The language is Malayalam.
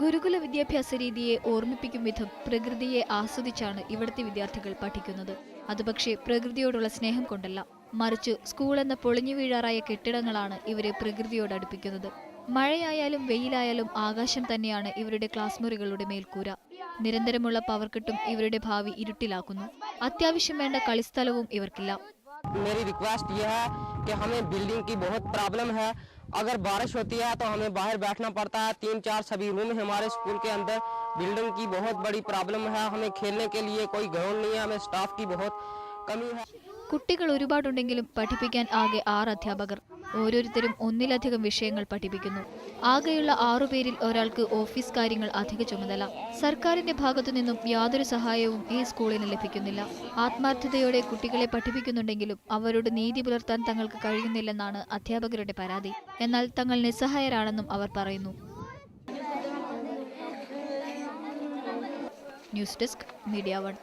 ഗുരുകുല വിദ്യാഭ്യാസ രീതിയെ ഓർമ്മിപ്പിക്കും വിധം പ്രകൃതിയെ ആസ്വദിച്ചാണ് ഇവിടുത്തെ വിദ്യാർത്ഥികൾ പഠിക്കുന്നത് അത് പക്ഷേ പ്രകൃതിയോടുള്ള സ്നേഹം കൊണ്ടല്ല മറിച്ച് സ്കൂൾ എന്ന പൊളിഞ്ഞു വീഴാറായ കെട്ടിടങ്ങളാണ് ഇവരെ പ്രകൃതിയോട് അടുപ്പിക്കുന്നത് മഴയായാലും വെയിലായാലും ആകാശം തന്നെയാണ് ഇവരുടെ ക്ലാസ് മുറികളുടെ മേൽക്കൂര നിരന്തരമുള്ള പവർ കട്ടും ഇവരുടെ ഭാവി ഇരുട്ടിലാക്കുന്നു അത്യാവശ്യം വേണ്ട കളിസ്ഥലവും ഇവർക്കില്ല मेरी रिक्वेस्ट यह है कि हमें बिल्डिंग की बहुत प्रॉब्लम है अगर बारिश होती है तो हमें बाहर बैठना पड़ता है तीन चार सभी रूम है हमारे स्कूल के अंदर बिल्डिंग की बहुत बड़ी प्रॉब्लम है हमें खेलने के लिए कोई ग्राउंड नहीं है हमें स्टाफ की बहुत कमी है കുട്ടികൾ ഒരുപാടുണ്ടെങ്കിലും പഠിപ്പിക്കാൻ ആകെ ആറ് അധ്യാപകർ ഓരോരുത്തരും ഒന്നിലധികം വിഷയങ്ങൾ പഠിപ്പിക്കുന്നു. ആകെയുള്ള ആറുപേരിൽ ഒരാൾക്ക് ഓഫീസ് കാര്യങ്ങൾ അധിക ചുമതല. സർക്കാരിന്റെ ഭാഗത്തു നിന്നും യാതൊരു സഹായവും ഈ സ്കൂളിന് ലഭിക്കുന്നില്ല. ആത്മാർത്ഥതയോടെ കുട്ടികളെ പഠിപ്പിക്കുന്നുണ്ടെങ്കിലും അവരോട് നീതി പുലർത്താൻ തങ്ങൾക്ക് കഴിയുന്നില്ലെന്നാണ് അധ്യാപകരുടെ പരാതി. എന്നാൽ തങ്ങൾ നിസ്സഹായരാണെന്നും അവർ പറയുന്നു. News desk media one.